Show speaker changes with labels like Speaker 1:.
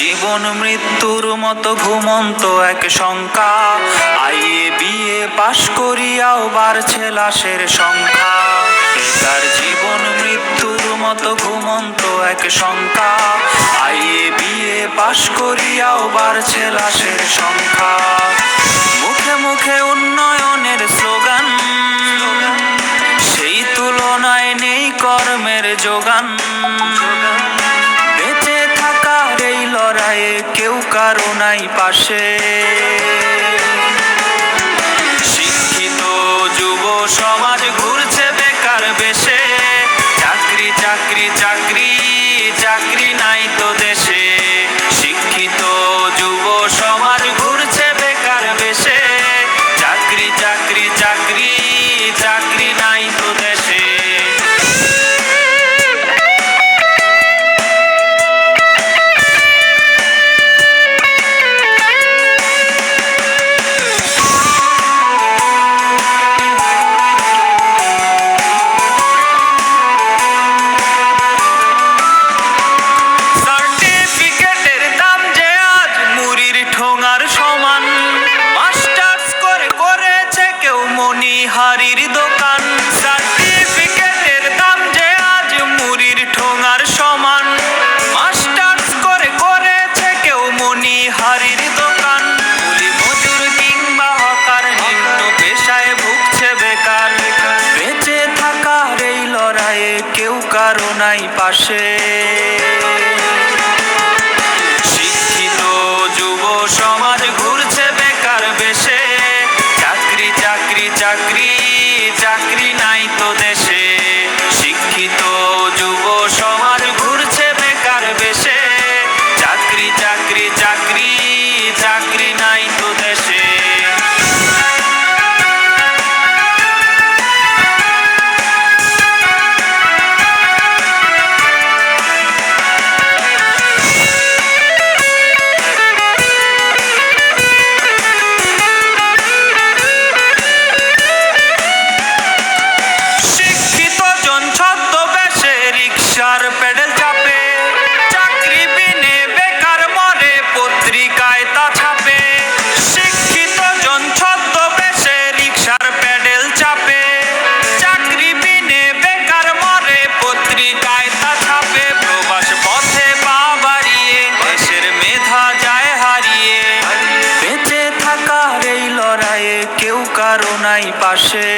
Speaker 1: জীবন, মৃত্যুর মতো ঘুমন্ত এক শঙ্কা। আইয়ে বিয়ে পাশ করিয়াও বাড়ছে লাশের সংখ্যা। তার জীবন, মৃত্যুর মতো ঘুমন্ত এক শঙ্কা। আইয়ে বিয়ে পাশ করিয়াও বাড়ছে লাশের সংখ্যা। মুখে মুখে উন্নয়নের স্লোগান। সেই তুলনায় নেই কর্মের যোগান। নাই পাশে। শিক্ষিত যুব সমাজ ঘুরছে বেকার বেশে। চাকরি চাকরি চাকরি মনিহারির দোকান। সার্টিফিকেটের দাম যে আজ মুড়ির ঠোঙার সমান। মাস্টার্স করে করেছে কেউ মনিহারির দোকান। কুলি মজুর কিংবা হকার নিম্ন পেশায় ভুগছে বেকার। বেঁচে থাকার এই লড়াইয়ে কেউ কারও নাই পাশে। চাকরি কারও নাই পাশে।